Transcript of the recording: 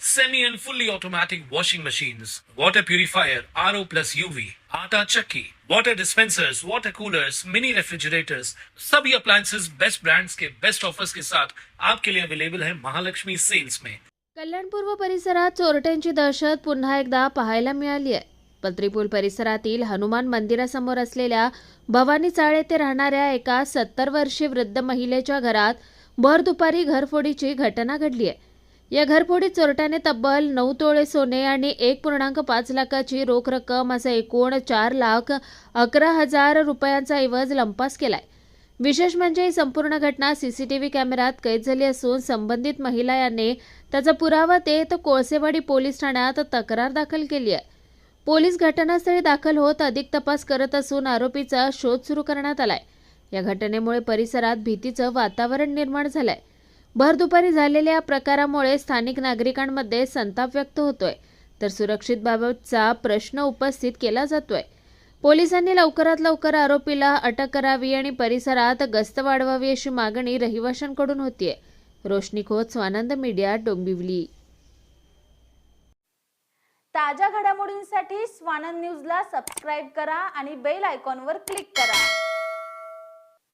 semi and fully automatic washing machines, water purifier, RO plus UV, आटा चक्की, water dispensers, water coolers, mini refrigerators, सभी appliances best brands के best offers के साथ आपके लिए अवेलेबल है महालक्ष्मी सेल्स में कल्याणपूर्व परिसरात चोरट्यांची दहशत पुन्हा एकदा पाहायला मिळाली आहे. पत्रीपूल परिसरातील हनुमान मंदिरासमोर असलेल्या भवानी चाळ येथे राहणाऱ्या एका सत्तर वर्षीय वृद्ध महिलेच्या घरात भर दुपारी घरफोडीची घटना घडली आहे. या घरफोडीत चोरट्याने तब्बल नऊ तोळे सोने आणि एक पूर्णांक पाच लाखाची रोख रक्कम असा एकूण चार लाख अकरा हजार रुपयांचा ऐवज लंपास केलाय. विशेष म्हणजे ही संपूर्ण घटना सीसीटीव्ही कॅमेऱ्यात कैद झाली असून संबंधित महिला याने त्याचा पुरावा देत कोळसेवाडी पोलीस ठाण्यात तक्रार दाखल केली आहे. पोलीस घटनास्थळी दाखल होत अधिक तपास करत असून आरोपीचा शोध सुरू करण्यात आलाय. या घटनेमुळे परिसरात भीतीचं वातावरण निर्माण झालंय. भरदुपारी झालेल्या या प्रकारामुळे स्थानिक नागरिकांमध्ये संताप व्यक्त होतोय. तर सुरक्षित बाबतचा प्रश्न उपस्थित केला जातोय. पोलिसांनी लवकरात लवकर आरोपीला अटक करावी आणि परिसरात गस्त वाढवावी अशी मागणी रहिवाशांकडून होतीये. रोशनी खोत स्वानंद मीडिया डोंबिवली. ताज्या घडामोडींसाठी स्वानंद न्यूजला सबस्क्राईब करा आणि बेल आयकॉनवर क्लिक करा.